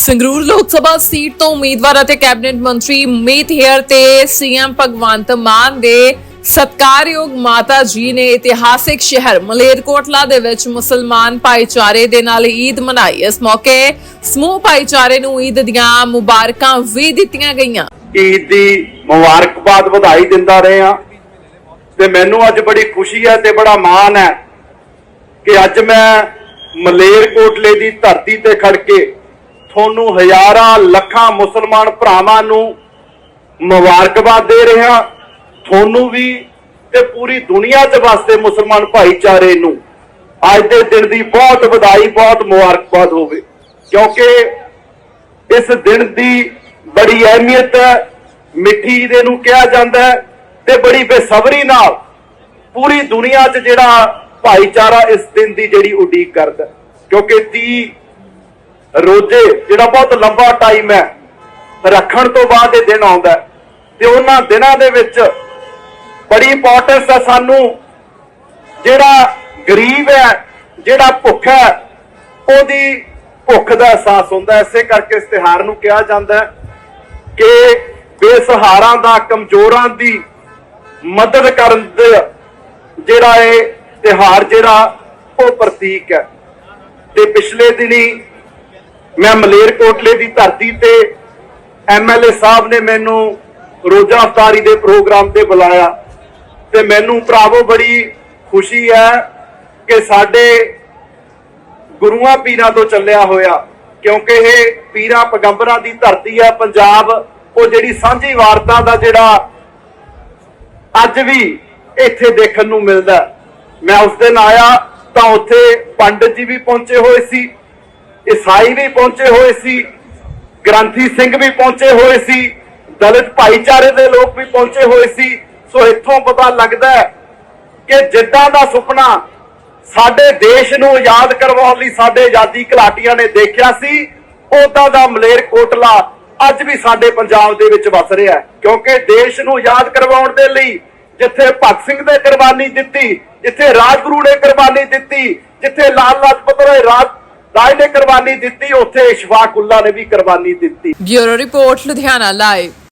ਸੰਗਰੂਰ ਲੋਕ ਸਭਾ ਸੀਟ ਤੋਂ ਉਮੀਦਵਾਰ ਅਤੇ ਕੈਬਨਿਟ ਮੰਤਰੀ ਮੀਤ ਹੇਅਰ ਤੇ ਸੀਐਮ ਭਗਵੰਤ ਮਾਨ ਦੇ ਸਤਕਾਰਯੋਗ ਮਾਤਾ ਜੀ ਨੇ ਇਤਿਹਾਸਿਕ ਸ਼ਹਿਰ ਮਲੇਰਕੋਟਲਾ ਦੇ ਵਿੱਚ ਮੁਸਲਮਾਨ ਭਾਈਚਾਰੇ ਦੇ ਨਾਲ ਈਦ ਮਨਾਈ। ਇਸ ਮੌਕੇ ਸਮੂਹ ਭਾਈਚਾਰੇ ਨੂੰ ਈਦ ਦੀਆਂ ਮੁਬਾਰਕਾਂ ਵੀ ਦਿੱਤੀਆਂ ਗਈਆਂ। ਈਦ ਦੀ ਮੁਬਾਰਕਬਾਦ ਵਧਾਈ ਦਿੰਦਾ ਰਹੇ ਰਿਹਾ ਤੇ ਮੈਨੂੰ ਅੱਜ ਬੜੀ ਖੁਸ਼ੀ ਹੈ ਤੇ ਬੜਾ ਮਾਣ ਹੈ ਕਿ ਅੱਜ ਮੈਂ ਮਲੇਰਕੋਟਲੇ ਦੀ ਧਰਤੀ ਤੇ ਖੜ ਕੇ ਤੁਹਾਨੂੰ ਹਜ਼ਾਰਾਂ ਲੱਖਾਂ ਮੁਸਲਮਾਨ ਭਰਾਵਾਂ ਨੂੰ ਮੁਬਾਰਕਬਾਦ ਦੇ ਰਿਹਾ ਤੁਹਾਨੂੰ ਵੀ ਤੇ ਪੂਰੀ ਦੁਨੀਆ 'ਚ ਵਾਸਤੇ ਮੁਸਲਮਾਨ ਭਾਈਚਾਰੇ ਨੂੰ ਅੱਜ ਦੇ ਦਿਨ ਦੀ ਬਹੁਤ ਵਧਾਈ, ਬਹੁਤ ਮੁਬਾਰਕਬਾਦ ਹੋਵੇ। ਕਿਉਂਕਿ ਇਸ ਦਿਨ ਦੀ ਬੜੀ ਅਹਿਮੀਅਤ ਹੈ, ਮਿੱਠੀ ਦੇ ਨੂੰ ਕਿਹਾ ਜਾਂਦਾ ਹੈ ਤੇ ਬੜੀ ਬੇਸਬਰੀ ਨਾਲ ਪੂਰੀ ਦੁਨੀਆ 'ਚ ਜਿਹੜਾ ਭਾਈਚਾਰਾ ਇਸ ਦਿਨ ਦੀ ਜਿਹੜੀ ਉਡੀਕ ਕਰਦਾ ਕਿਉਂਕਿ 30 ਰੋਜ਼ੇ, ਜਿਹੜਾ ਬਹੁਤ ਲੰਬਾ ਟਾਈਮ ਹੈ, ਰੱਖਣ ਤੋਂ ਬਾਅਦ ਇਹ ਦਿਨ ਆਉਂਦਾ ਤੇ ਉਹਨਾਂ ਦਿਨਾਂ ਦੇ ਵਿੱਚ ਬੜੀ ਇੰਪੋਰਟੈਂਸ ਹੈ ਸਾਨੂੰ, ਜਿਹੜਾ ਗਰੀਬ ਹੈ, ਜਿਹੜਾ ਭੁੱਖ ਹੈ, ਉਹਦੀ ਭੁੱਖ ਦਾ ਅਹਿਸਾਸ ਹੁੰਦਾ ਹੈ। ਇਸੇ ਕਰਕੇ ਇਸ ਤਿਉਹਾਰ ਨੂੰ ਕਿਹਾ ਜਾਂਦਾ ਕਿ ਬੇਸਹਾਰਾਂ ਦਾ, ਕਮਜ਼ੋਰਾਂ ਦੀ ਮਦਦ ਕਰਨ ਦਾ ਜਿਹੜਾ ਇਹ ਤਿਉਹਾਰ ਜਿਹੜਾ, ਉਹ ਪ੍ਰਤੀਕ ਹੈ ਤੇ ਪਿਛਲੇ ਦਿਨੀ ਮੈਂ ਮਲੇਰਕੋਟਲੇ ਦੀ ਧਰਤੀ ਤੇ ਐਮਐਲਏ ਸਾਹਿਬ ਨੇ ਮੈਨੂੰ ਰੋਜ਼ਾ ਅਫਤਾਰੀ ਦੇ ਪ੍ਰੋਗਰਾਮ ਤੇ ਬੁਲਾਇਆ ਤੇ ਮੈਨੂੰ ਭਰਾਵੋ ਬੜੀ ਖੁਸ਼ੀ ਹੈ ਕਿ ਸਾਡੇ ਗੁਰੂਆਂ ਪੀਰਾਂ ਤੋਂ ਚੱਲਿਆ ਹੋਇਆ, ਕਿਉਂਕਿ ਇਹ ਪੀਰਾਂ ਪਗੰਬਰਾਂ ਦੀ ਧਰਤੀ ਹੈ, ਪੰਜਾਬ ਉਹ ਜਿਹੜੀ ਸਾਂਝੀ ਵਾਰਤਾ ਦਾ ਜਿਹੜਾ ਅੱਜ ਵੀ ਇੱਥੇ ਦੇਖਣ ਨੂੰ ਮਿਲਦਾ ਮੈਂ ਉਸ ਦਿਨ ਆਇਆ ਤਾਂ ਉੱਥੇ ਪੰਡਤ ਜੀ ਵੀ ਪਹੁੰਚੇ ਹੋਏ ਸੀ ਈਸਾਈ ਵੀ ਪਹੁੰਚੇ ਹੋਏ ਸੀ, ਗ੍ਰੰਥੀ ਸਿੰਘ ਵੀ ਪਹੁੰਚੇ ਹੋਏ ਸੀ, ਦਲਿਤ ਭਾਈਚਾਰੇ ਦੇ ਲੋਕ ਵੀ ਪਹੁੰਚੇ ਹੋਏ ਸੀ। ਸੋ ਇੱਥੋਂ ਪਤਾ ਲੱਗਦਾ ਹੈ ਕਿ ਜਿੱਦਾਂ ਦਾ ਸੁਪਨਾ ਸਾਡੇ ਦੇਸ਼ ਨੂੰ ਆਜ਼ਾਦ ਕਰਵਾਉਣ ਲਈ ਸਾਡੇ ਆਜ਼ਾਦੀ ਘਲਾਟੀਆਂ ਨੇ ਦੇਖਿਆ ਸੀ ਉਦਾਂ ਦਾ ਮਲੇਰਕੋਟਲਾ ਅੱਜ ਵੀ ਸਾਡੇ ਪੰਜਾਬ ਦੇ ਵਿੱਚ ਵਸ ਰਿਹਾ ਹੈ। ਕਿਉਂਕਿ ਦੇਸ਼ ਨੂੰ ਆਜ਼ਾਦ ਕਰਵਾਉਣ ਦੇ ਲਈ ਜਿੱਥੇ ਭਗਤ ਸਿੰਘ ਨੇ ਕੁਰਬਾਨੀ ਦਿੱਤੀ, ਜਿੱਥੇ ਰਾਜਗੁਰੂ ਨੇ ਕੁਰਬਾਨੀ ਦਿੱਤੀ, ਜਿੱਥੇ ਲਾਲ ਲਾਜਪਤ ਰਾਏ ਰਾਜ ਰਾਜ ਨੇ ਕੁਰਬਾਨੀ ਦਿੱਤੀ ਉੱਥੇ ਇਸ਼ਫਾਕੁੱਲਾ ਨੇ ਵੀ ਕੁਰਬਾਨੀ ਦਿੱਤੀ। Bureau report Ludhiana live